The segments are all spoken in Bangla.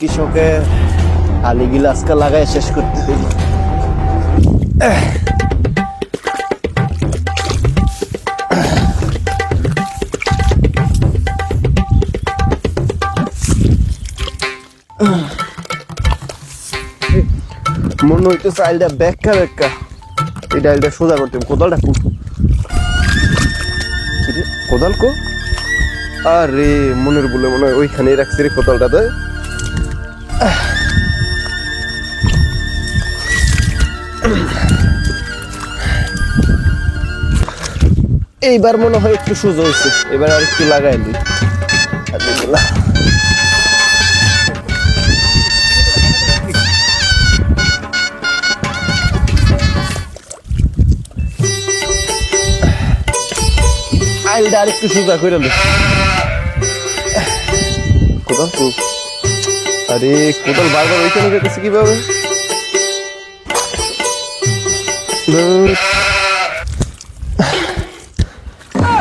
কৃষকে আলি গিলাসকা লাগায় শেষ করতে হইল মনে হইতেছে আইলটা ব্যাখ্যা ব্যাখ্যা এই ডাইলটা সোজা করতে। কোদালটা কু। কোদাল কো? আরে, মনের বলে মনে হয় ওইখানেই রাখছি রে কোদালটা কোদালটাতে। এইবার মনে হয় একটু সোজা হয়েছে। এবার আর একটু লাগাই দিই। আর একটু সোজা করে দে। কোদাল তো। আরে, কোদাল বারবার ওইখানে যেতেছে কীভাবে।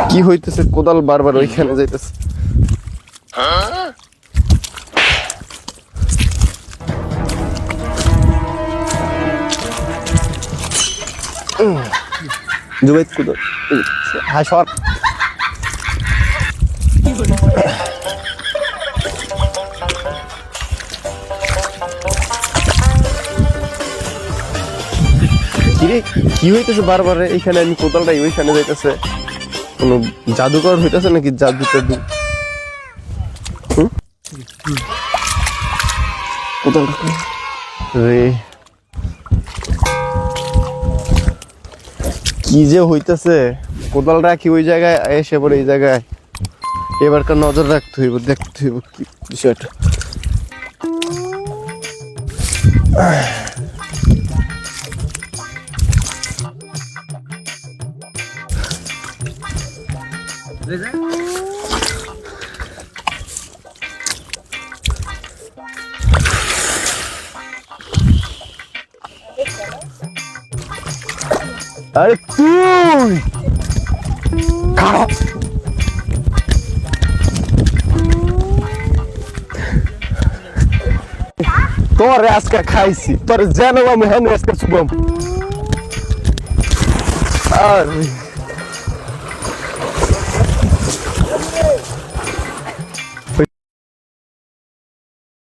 কি হইতেছে? কোদাল বারবার ওইখানে যাইতেছে। জুবাই কোদাল। হ্যাঁ সর। কিরে? কি হইতেছে বারবার? এইখানে আমি কোদালটা ওইখানে যাইতেছে। কোনো জাদুকর হইতেছে নাকি জাদু টাদু? রে। কি যে হইতেছে? কোদালটা কি ওই জায়গায়? এসে পড়ে এই জায়গায়। এবারকার নজর রাখতে হইব, দেখতে হইব কি বিষয়টা। আরে তুই খারাপ তোর আজকে খাইছি তোর জানো আমি হেন আজকে শুভম আর